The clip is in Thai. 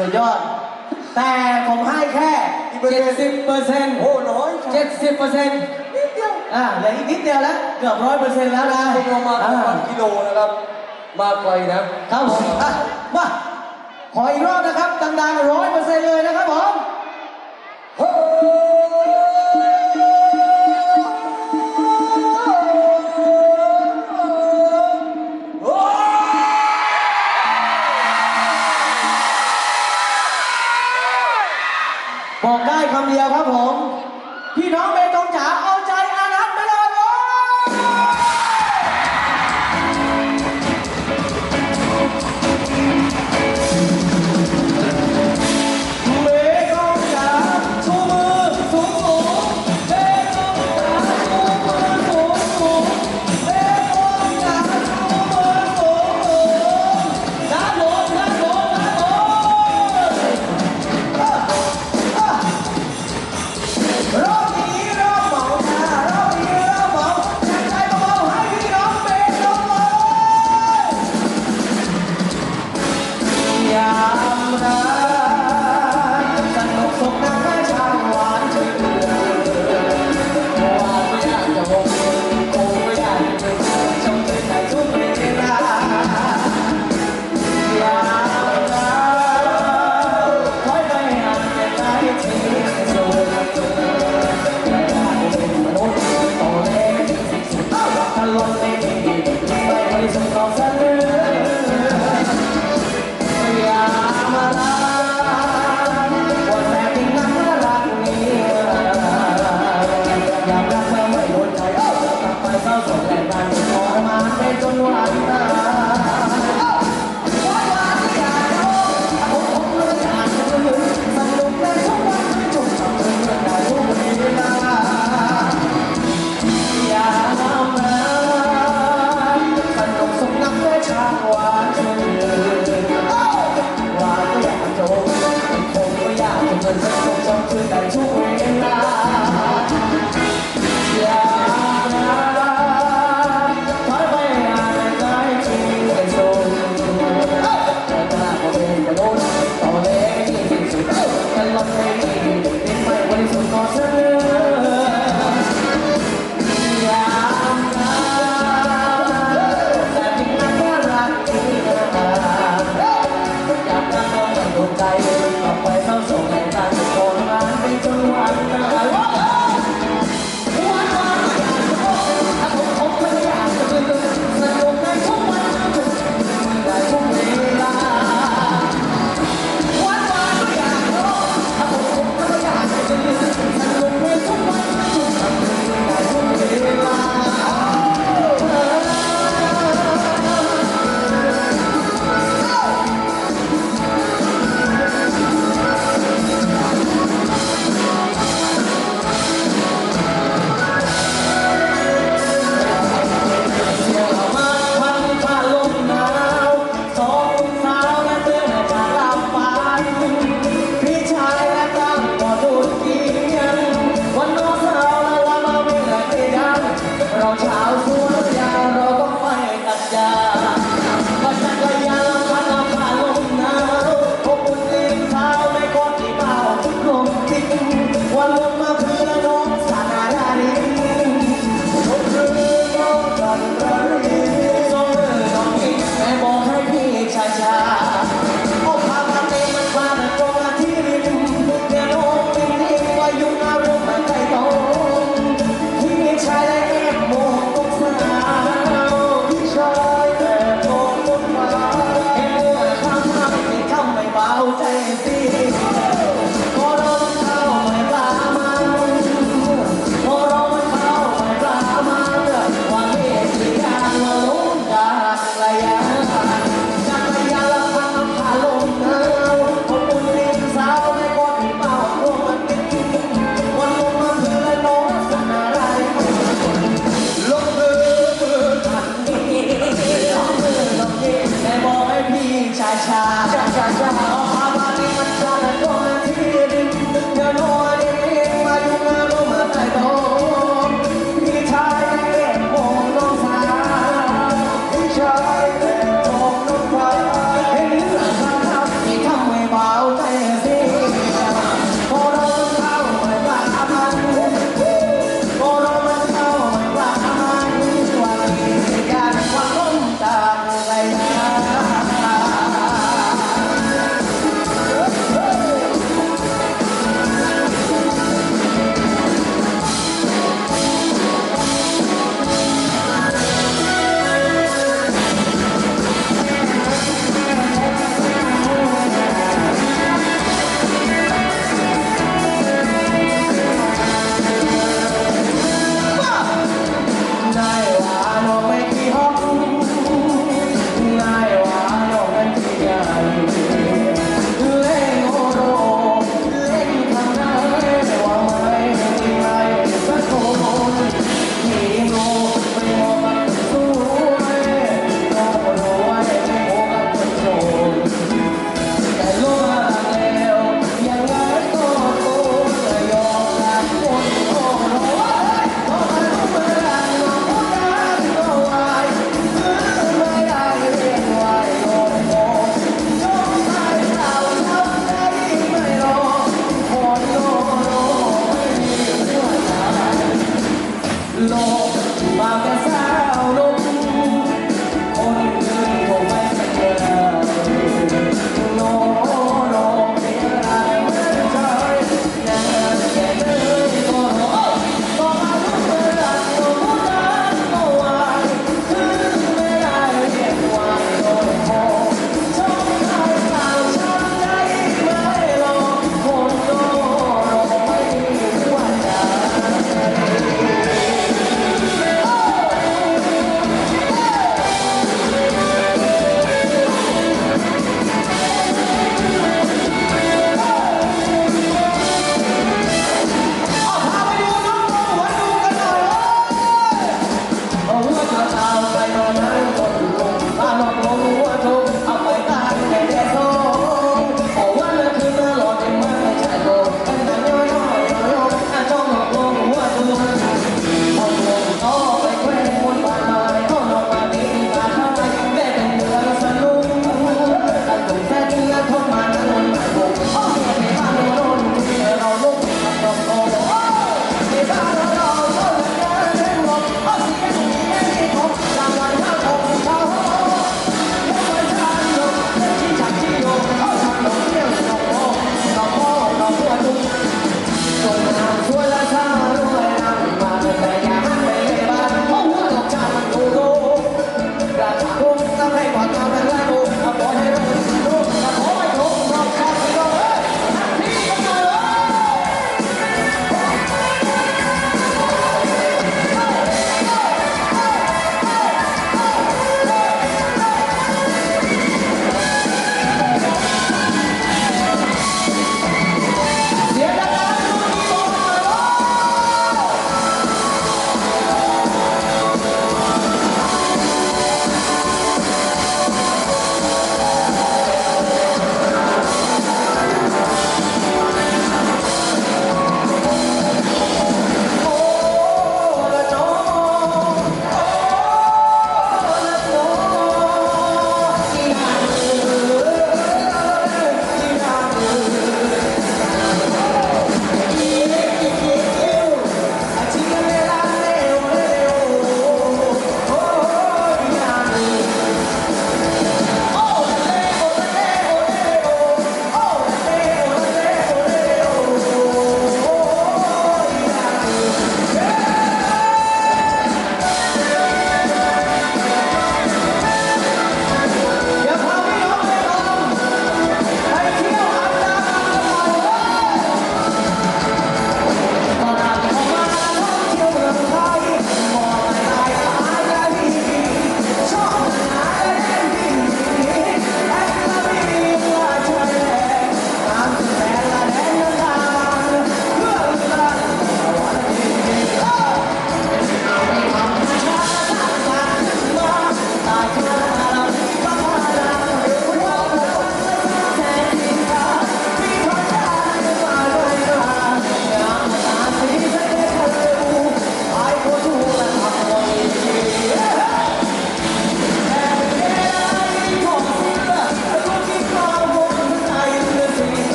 สุดยอด แต่ผมให้แค่เจ็ดสิบเปอร์เซ็นต์โอ้น้อยเจ็ดสิบเปอร์เซ็นต์นิดเดียวอ่าเหลืออีกนิดเดียวแล้ว เกือบร้อยเปอร์เซ็นต์แล้วนะคุณลงมาอ่ประมาณกิโลนะครับ มาไกลนะครับผมอะมาขออีกรอบนะครับ ดังๆร้อยเปอร์เซ็นต์เลยนะครับผม เดียวครับผม พี่น้องเบตงจ๋าเอา